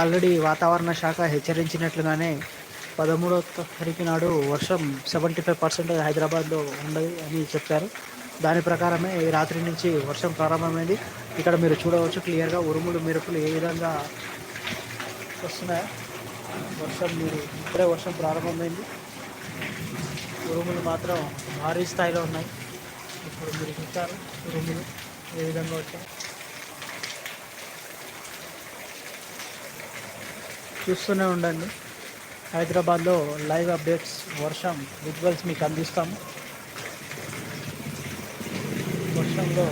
Already వాతావరణ శాఖ హెచ్చరించినట్లుగానే పదమూడో తారీఖు నాడు వర్షం సెవెంటీ ఫైవ్ పర్సెంట్ హైదరాబాద్లో ఉండదు అని చెప్పారు. దాని ప్రకారమే ఈ రాత్రి నుంచి వర్షం ప్రారంభమైంది. ఇక్కడ మీరు చూడవచ్చు క్లియర్గా ఉరుములు మెరుపులు ఏ విధంగా వస్తున్నాయో. వర్షం మీరు ఇప్పుడే వర్షం ప్రారంభమైంది. ఉరుములు మాత్రం భారీ స్థాయిలో ఉన్నాయి. ఇప్పుడు మీరు చూస్తారు ఉరుములు ఏ విధంగా వచ్చాయి. చూస్తూనే ఉండండి. హైదరాబాద్లో లైవ్ అప్డేట్స్ వర్షం విజువల్స్ మీకు అందిస్తాము వర్షంలో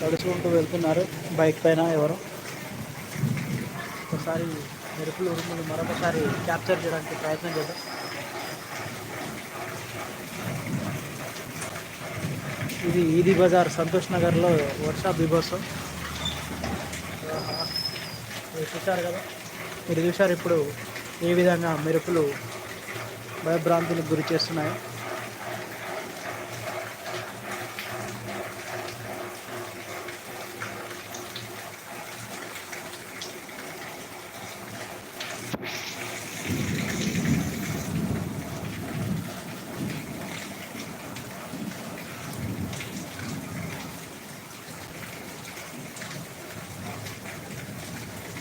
తడుచుకుంటూ వెళ్తున్నారు బైక్ పైన ఎవరు. ఒకసారి మెరుపులు ఉరుములు మరొకసారి క్యాప్చర్ చేయడానికి ప్రయత్నం చేద్దాం. ఇది ఈది బజార్ సంతోష్ నగర్లో వర్ష బీభోత్సవం మీరు చూశారు కదా? మీరు చూశారు ఇప్పుడు ఏ విధంగా మెరుపులు భయభ్రాంతులకు గురి చేస్తున్నాయో?